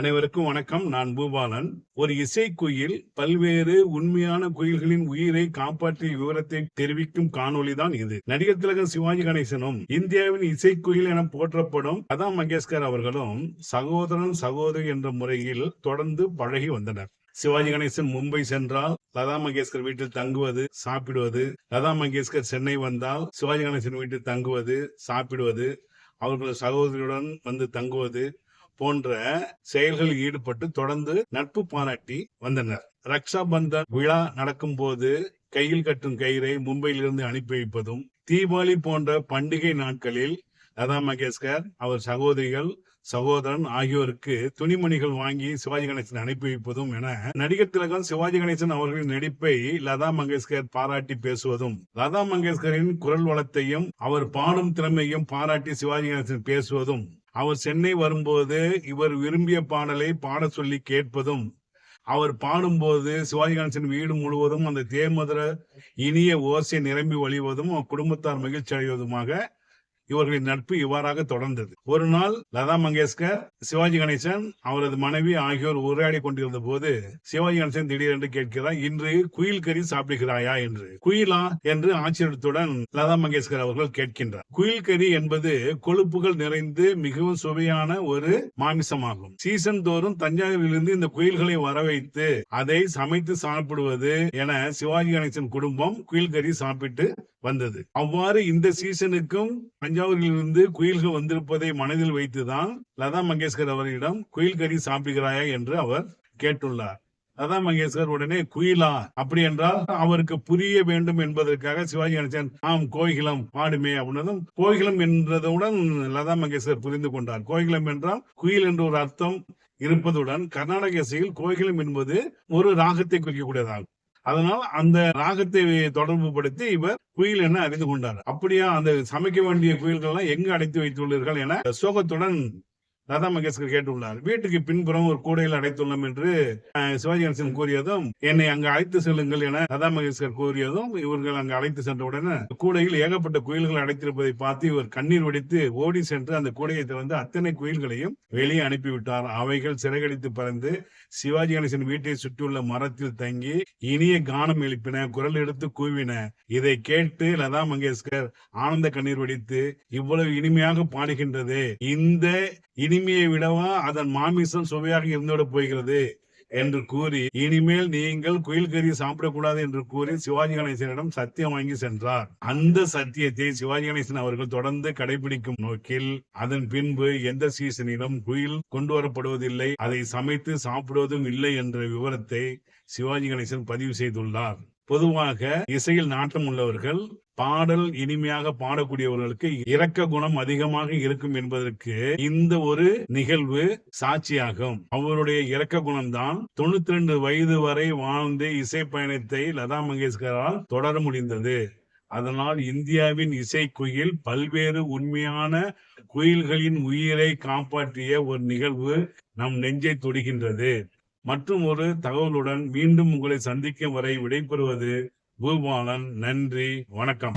அனைவருக்கும் வணக்கம். நான் பூபாலன். ஒரு இசைக்குயில் பல்வேறு உண்மையான குயில்களின் உயிரை காப்பாற்றிய விவரத்தை தெரிவிக்கும் காணொளி தான் இது. நடிகர் திலகம் சிவாஜி கணேசனும் இந்தியாவின் இசைக்குயில் என போற்றப்படும் லதா மங்கேஷ்கர் அவர்களும் சகோதரன் சகோதரி என்ற முறையில் தொடர்ந்து பழகி வந்தனர். சிவாஜி கணேசன் மும்பை சென்றால் லதா மங்கேஷ்கர் வீட்டில் தங்குவது சாப்பிடுவது லதா மங்கேஷ்கர் சென்னை வந்தால் சிவாஜி கணேசன் வீட்டில் தங்குவது சாப்பிடுவது அவர்களது சகோதரியுடன் வந்து தங்குவது போன்ற செயல்களில் ஈடுபட்டு தொடர்ந்து நட்பு பாராட்டி வந்தனர். ரக்ஷா பந்தன் விழா நடக்கும் போது கையில் கட்டும் கயிறை மும்பையிலிருந்து அனுப்பி வைப்பதும் தீபாவளி போன்ற பண்டிகை நாட்களில் லதா மங்கேஷ்கர் அவர் சகோதரிகள் சகோதரன் ஆகியோருக்கு துணிமணிகள் வாங்கி சிவாஜி கணேசன் அனுப்பி வைப்பதும் என நடிகர் திலகம் சிவாஜி கணேசன் அவர்களின் நடிப்பை லதா மங்கேஷ்கர் பாராட்டி பேசுவதும் லதா மங்கேஷ்கரின் குரல் வளத்தையும் அவர் பாடும் திறமையும் பாராட்டி சிவாஜி கணேசன் பேசுவதும் அவர் சென்னை வரும்போது இவர் விரும்பிய பாடலை பாட சொல்லி கேட்பதும் அவர் பாடும்போது சிவாஜி கணேசன் வீடு முழுவதும் அந்த தேமதுர இனிய ஓசை நிரம்பி வழிவதும் குடும்பத்தார் மகிழ்ச்சி அடைவதுமாக இவர்களின் நட்பு இவ்வாறாக தொடர்ந்தது. ஒரு நாள் லதா மங்கேஷ்கர் சிவாஜி கணேசன் அவரது மனைவி ஆகியோர் உரையாடி கொண்டிருந்த போது சிவாஜி கணேசன் திடீரென்று கேட்கிறார் இன்று குயில் கறி சாப்பிடுகிறாயா? என்று. குயிலா? என்று ஆச்சரியத்துடன் லதா மங்கேஷ்கர் அவர்கள் கேட்கின்றார். குயில் கறி என்பது கொழுப்புகள் நிறைந்து மிகவும் சுவையான ஒரு மாமிசமாகும். சீசன் தோறும் தஞ்சாவூரிலிருந்து இந்த குயில்களை வர வைத்து அதை சமைத்து சாப்பிடுவது என சிவாஜி கணேசன் குடும்பம் குயில் கறி சாப்பிட்டு வந்தது. அவ்வாறு இந்த சீசனுக்கும் தஞ்சாவூரிலிருந்து குயில்கள் வந்திருப்பதை மனதில் வைத்துதான் லதா மங்கேஷ்கர் அவரிடம் குயில் கறி சாப்பிடுகிறாயா என்று அவர் கேட்டுள்ளார். லதா மங்கேஷ்கர் உடனே குயிலா? அப்படி என்றால் அவருக்கு புரிய வேண்டும் என்பதற்காக சிவாஜி கணேசன் ஆம் கோகிலம் பாடுமே அப்படின்னதும் கோகிலம் என்றதுடன் லதா மங்கேஷ்கர் புரிந்து கொண்டார். கோகிலம் என்றால் குயில் என்ற ஒரு அர்த்தம் இருப்பதுடன் கர்நாடக இசையில் கோகிலம் என்பது ஒரு ராகத்தை குறிக்கக்கூடியதாகும். அதனால் அந்த ராகத்தை தொடர்பு படுத்தி இவர் குயில் என அறிந்து கொண்டார். அப்படியா அந்த சமைக்க வேண்டிய குயில்கள்லாம் எங்கு அடைத்து வைத்துள்ளீர்கள் என சோகத்துடன் லதா மங்கேஷ்கர் கேட்டுள்ளார். வீட்டுக்கு பின்புறம் ஒரு கூடையில் அடைத்துள்ளோம் என்று சிவாஜி கணேசன் கூறியதும் என்னை அங்கு அழைத்து செல்லுங்கள் என லதா மங்கேஷ்கர் கூறியதும் இவர்கள் அங்கு அழைத்து சென்றவுடனே கூடையில் ஏகப்பட்ட குயில்கள் அடைத்திருப்பதை பார்த்து இவர் கண்ணீர் வடித்து ஓடி சென்று அந்த கூடையை திறந்து அத்தனை குயில்களையும் வெளியே அனுப்பிவிட்டார். அவைகள் சிறகடித்து பறந்து சிவாஜி கணேசன் வீட்டை சுற்றியுள்ள மரத்தில் தங்கி இனிய கானம் எழுப்பின குரல் எடுத்து கூவின. இதை கேட்டு லதா மங்கேஷ்கர் ஆனந்த கண்ணீர் வடித்து இவ்வளவு இனிமையாக பாடுகின்றது இந்த இனி இனிமையை விடவும் அதன் மாமிசம் சுவையாக இருந்தோடு போகிறது என்று கூறி இனிமேல் நீங்கள் குயில் கறி சாப்பிடக்கூடாது என்று கூறி சிவாஜி கணேசனிடம் சத்தியம் வாங்கி சென்றார். அந்த சத்தியத்தை சிவாஜி கணேசன் அவர்கள் தொடர்ந்து கடைபிடிக்கும் நோக்கில் அதன் பின்பு எந்த சீசனிலும் குயில் கொண்டு வரப்படுவதில்லை அதை சமைத்து சாப்பிடுவதும் இல்லை என்ற விவரத்தை சிவாஜி கணேசன் பதிவு செய்துள்ளார். பொதுவாக இசையில் நாட்டம் உள்ளவர்கள் பாடல் இனிமையாக பாடக்கூடியவர்களுக்கு இரக்க குணம் அதிகமாக இருக்கும் என்பதற்கு இந்த ஒரு நிகழ்வு சாட்சியாகும். அவருடைய இரக்க குணம்தான் தொண்ணூத்தி ரெண்டு வயது வரை வாழ்ந்து இசை பயணத்தை லதா மங்கேஷ்கரால் தொடர முடிந்தது. அதனால் இந்தியாவின் இசை குயில் பல்வேறு உண்மையான குயில்களின் உயிரை காப்பாற்றிய ஒரு நிகழ்வு நம் நெஞ்சை தொடுகின்றது. மற்றும் ஒரு தகவலுடன் மீண்டும் உங்களை சந்திக்கும் வரை விடைபெறுவது பூபாலன். நன்றி வணக்கம்.